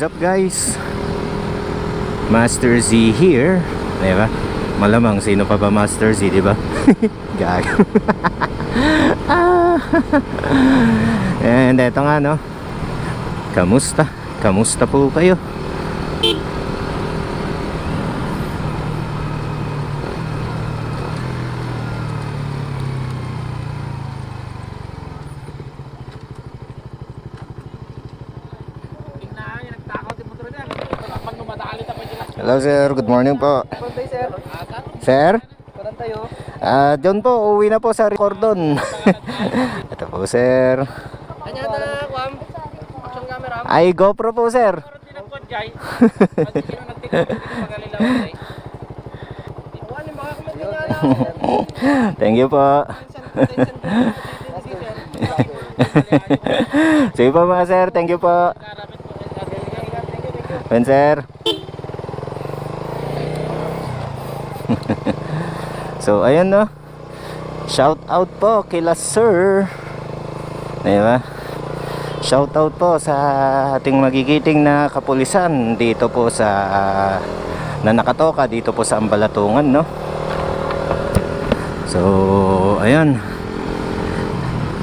What's up guys? Master Z here. Diba? Malamang sino pa ba Master Z, di ba? Gago. Ah. And eto nga no. Kamusta? Kamusta po kayo? Hello sir, good morning po. Sir. Ah, John po, uwi na po sa Cordon. Ito po sir. Ay, GoPro po sir. Thank you po. Sige po mga sir, thank you po. Ben sir. So, ayun no. Shout out po kila sir. Diba? Shout out po sa ating magigiting na kapulisan dito po sa na nakatoka dito po sa Ambalatungan no. So, ayun.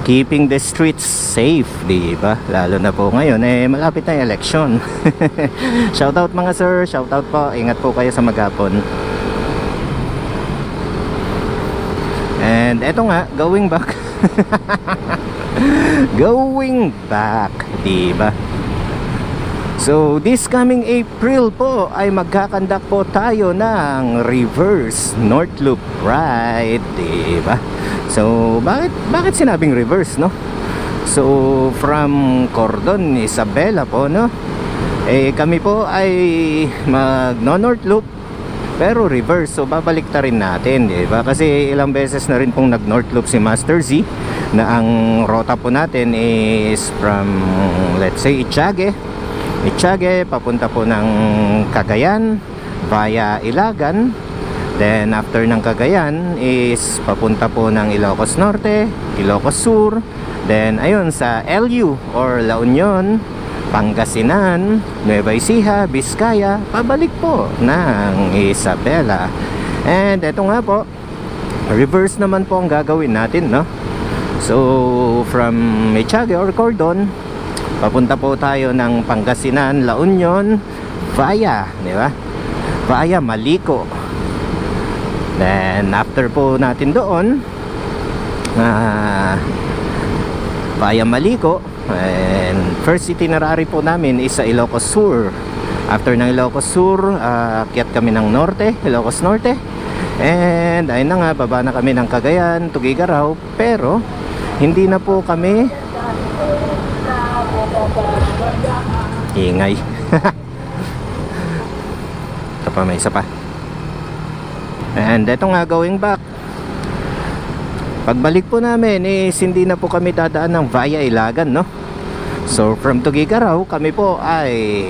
Keeping the streets safe, di ba? Lalo na po ngayon, eh, malapit na election. shoutout mga sir, shoutout po. Ingat po kayo sa maghapon. And eto nga, going back. going back, di ba? So, this coming April po ay magkakandak po tayo ng reverse North Loop ride, di ba? So, bakit bakit sinabing reverse, no? So, from Cordon, Isabela po, no? Eh, kami po ay mag no North Loop pero reverse, so babalik ta rin natin, di ba? Kasi ilang beses na rin pong nag-North Loop si Master Z na ang rota po natin is from, let's say, Itchage. Itchage, papunta po ng Cagayan via Ilagan. Then after ng Cagayan is papunta po ng Ilocos Norte, Ilocos Sur. Then ayun sa LU or La Union, Pangasinan, Nueva Ecija, Vizcaya, pabalik po ng Isabela. And eto nga po, reverse naman po ang gagawin natin, no? So, from Mechage or Cordon, papunta po tayo ng Pangasinan, La Union, via, di ba? Via Malico. Then, after po natin doon, ah, via Malico, and first itinerary po namin is sa Ilocos Sur. After ng Ilocos Sur, uh, kami ng Norte, Ilocos Norte. And ayun na nga, baba na kami ng Cagayan, Tugigaraw. Pero, hindi na po kami ingay. ito pa, may isa pa. And eto nga, going back. Pagbalik po namin is hindi na po kami dadaan ng via Ilagan, no? So from Tugigaraw, kami po ay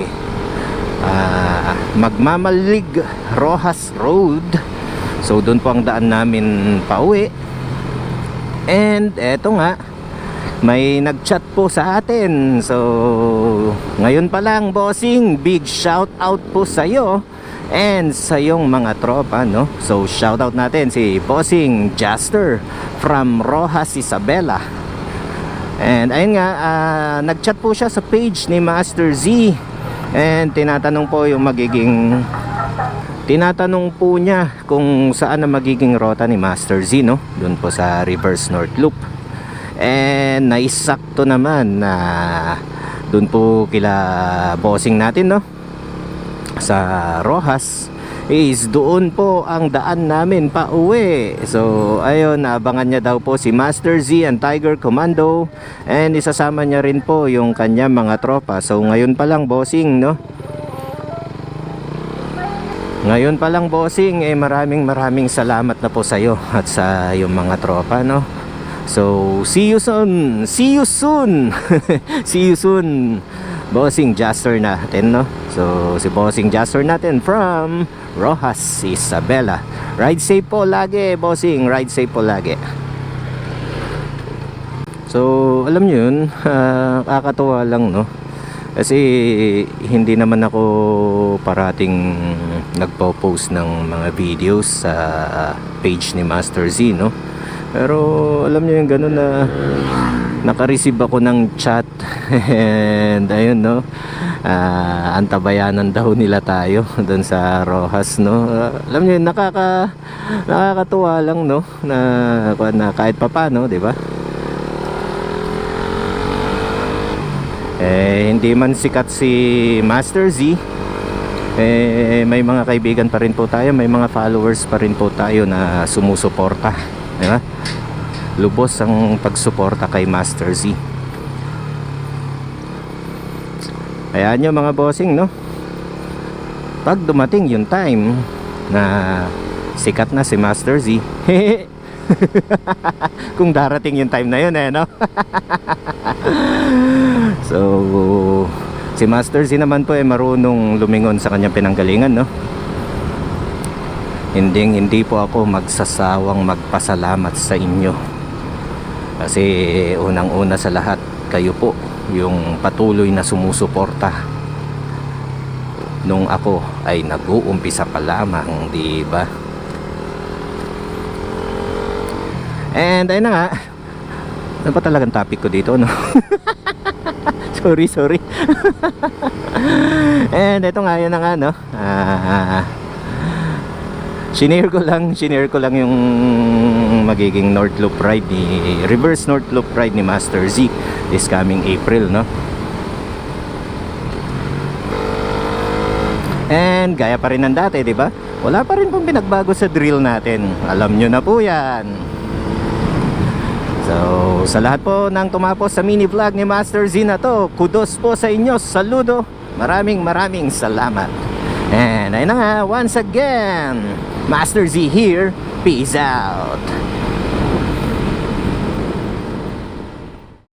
ah, Magmamalig Rojas Road. So doon po ang daan namin pauwi. And eto nga, may nagchat po sa atin. So ngayon pa lang, bossing, big shout out po sa iyo and sa iyong mga tropa, no? So shout out natin si Bossing Jaster from Rojas Isabela. And ayun nga, ah, nagchat po siya sa page ni Master Z. And tinatanong po yung magiging tinatanong po niya kung saan ang magiging rota ni Master Z, no? Doon po sa Reverse North Loop. And naisakto naman na doon po kila bossing natin, no? Sa Rojas is doon po ang daan namin pa uwi. So, ayun, naabangan niya daw po si Master Z and Tiger Commando and isasama niya rin po yung kanya mga tropa. So, ngayon pa lang bossing, no? Ngayon pa lang bossing, eh maraming maraming salamat na po sa iyo at sa yung mga tropa, no? So, see you soon. See you soon. see you soon. Bossing Jaster natin, no? So, si Bossing Jaster natin from Rojas, Isabela. Ride safe po lagi, Bossing. Ride safe po lagi. So, alam nyo yun, ah, kakatuwa lang, no? Kasi hindi naman ako parating nagpo-post ng mga videos sa page ni Master Z, no? Pero alam niyo yung gano'n na naka-receive ako ng chat. And ayun no? Ah, antabayanan daw nila tayo doon sa Rojas no? Ah, alam niyo nakaka nakakatuwa lang no? Na, na kahit papano di ba? Eh hindi man sikat si Master Z. Eh may mga kaibigan pa rin po tayo may mga followers pa rin po tayo na sumusuporta di ba lubos ang pagsuporta kay Master Z. Ayan nyo mga bossing no? Pag dumating yung time Na sikat na si Master Z Kung darating yung time na yun eh no? So Si Master Z naman po ay marunong lumingon sa kanyang pinanggalingan no? Hindi hindi po ako magsasawang magpasalamat sa inyo kasi unang-una sa lahat, kayo po yung patuloy na sumusuporta nung ako ay nag-uumpisa pa lamang, di ba? And ayun na nga, ano pa talagang topic ko dito, no? sorry, sorry. And ito nga, yun na nga, no? Ah, Shinare ko lang, shinare ko lang yung magiging North Loop ride ni reverse North Loop ride ni Master Z this coming April, no? And gaya pa rin ng dati, di ba? Wala pa rin pong pinagbago sa drill natin. Alam nyo na po yan. So, sa lahat po ng tumapos sa mini vlog ni Master Z na to, kudos po sa inyo, saludo. Maraming maraming salamat. And ayun na nga, once again, Master Z here, peace out.